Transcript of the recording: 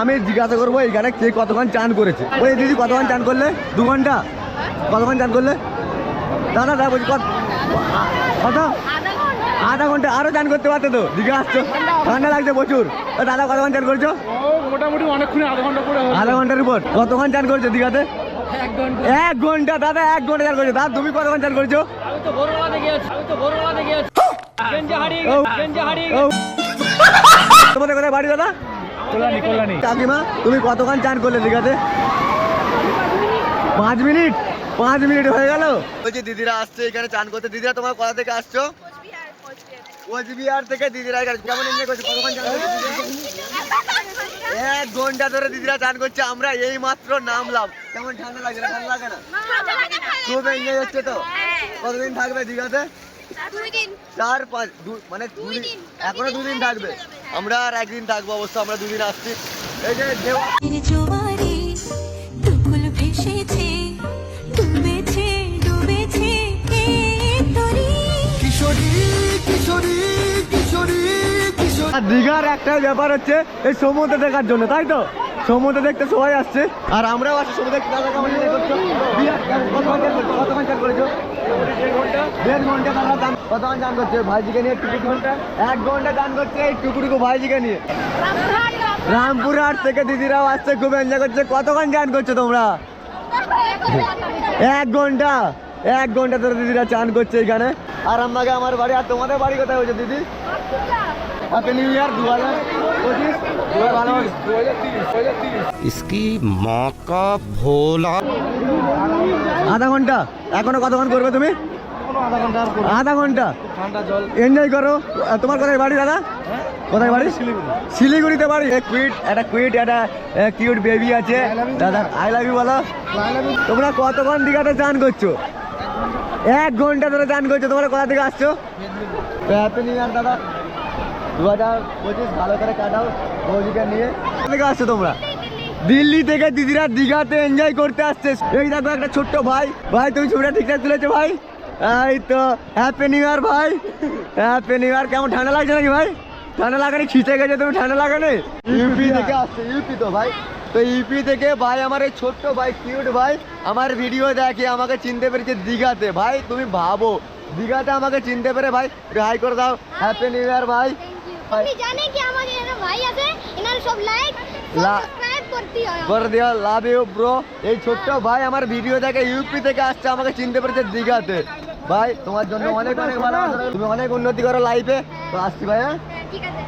আমি জিজ্ঞাসা করব এখানে কে কতক্ষণ চান করেছে। ওই দিদি কতক্ষণ চান করলে? দু ঘণ্টা? কতক্ষণ চান করলে? দাদা দাদা বলছি কত? আধা ঘণ্টা? আরও চান করতে পারতো তো? দিঘা আসছো? ঠান্ডা লাগছে প্রচুর। দাদা কতক্ষণ চান করছ? মোটামুটি অনেকক্ষণ আধা ঘণ্টা করে আধা ঘণ্টার উপর। কতক্ষণ চান করছ দীঘাতে? এক ঘণ্টা। দাদা এক ঘণ্টা চান করছ। দাদা তুমি কতক্ষণ চান করছ? আমি তো আমি তো তোমাদের কোথায় বাড়ি দাদা? কল্যাণী কল্যাণী। কাকিমা তুমি কতক্ষণ চান করলে দীঘাতে? পাঁচ মিনিট? পাঁচ মিনিট হয়ে গেল। বলছি দিদিরা আসছে এখানে চান করতে। দিদিরা তোমার কোথা থেকে আসছো? কোচবিহার থেকে দিদিরা কেমন এনজয় করছ? কতক্ষণ চান এক ঘণ্টা ধরে দিদিরা চান করছে। আমরা এই মাত্র নামলাম। কেমন ঠান্ডা লাগে না? ঠান্ডা লাগে না? খুব এনজয় হচ্ছে তো? কতদিন থাকবে দীঘাতে? চার পাঁচ দু- মানে দুদিন এখনও দুদিন থাকবে। আমরা আর একদিন থাকব অবশ্য আমরা দুদিন আসছি। এই যে দেওয়া। এর জোয়ারে দুকুল ভেসেছে ডুবেছে ডুবেছে এ তরি? আর দীঘার একটাই ব্যাপার হচ্ছে এই সমুদ্র দেখার জন্য তাই তো? সমুদ্র দেখতে সবাই আসছে। আর আমরাও আসছি সমুদ্র দেখতে কতক্ষণ চান করেছ ঘণ্টা কতক্ষণ করছে ভাইজিকে নিয়ে ঘণ্টা এক ঘণ্টা করছে এই নিয়ে রামপুরহাট থেকে দিদিরাও আসছে, খুব এনজয় করছে। কতক্ষণ চান করছ তোমরা? এক ঘণ্টা। এক ঘণ্টা ধরে দিদিরা চান করছে এখানে। আর আমাকে আমার বাড়ি, আর তোমাদের বাড়ি কোথায় হয়েছে দিদি? হ্যাপি নিউ ইয়ার দু ভোলা আধা ঘণ্টা? এখনও কতক্ষণ করবে তুমি? আধা ঘণ্টা এনজয় করো। তোমার কোথায় বাড়ি দাদা? কোথায় বাড়ি? শিলিগুড়ি। শিলিগুড়িতে বাড়ি। কুইট একটা কুইট একটা কিউট বেবি আছে। দাদা আই লাভ ইউ বলো। তোমরা কতক্ষণ দীঘাতে চান করছ? এক ঘণ্টা ধরে চান করছ। তোমরা কোথা থেকে আসছো? হ্যাপি নিউ ইয়ার দাদা। দু হাজার পঁচিশ ভালো করে কাটাও। বৌদিকে নিয়ে। কোথা থেকে আসছো তোমরা? দিল্লি থেকে দিদিরা দীঘাতে এনজয় করতে আসছে। এই দেখো একটা ছোট্ট ভাই। ভাই তুমি ছবিটা ঠিকঠাক তুলেছো ভাই? এই তো হ্যাপি নিউ ইয়ার ভাই। হ্যাপি নিউ ইয়ার কেমন ঠান্ডা লাগছে নাকি ভাই? ঠান্ডা লাগানি? খিচে গেছে তুমি ঠান্ডা লাগানি? ইউপি থেকে আসছে ইউপি তো ভাই। তো ইউপি থেকে ভাই আমার এই ছোট্ট ভাই কিউট ভাই আমার ভিডিও দেখে আমাকে চিনতে পেরেছে দীঘাতে। ভাই তুমি ভাবো দীঘাতে আমাকে চিনতে পেরে ভাই হাই করে দাও। হ্যাপি নিউ ইয়ার ভাই। আপনি জানেন কি আমাদের ভাই আছে? এনার সব লাইক হয়। লাভ ইউ ব্রো এই ছোট্ট ভাই আমার ভিডিও দেখে ইউপি থেকে আসছে আমাকে চিনতে পেরেছে দীঘাতে। ভাই তোমার জন্য অনেক অনেক ভালো তুমি অনেক উন্নতি করো লাইফে তো আসছি ভাই হ্যাঁ? ঠিক আছে।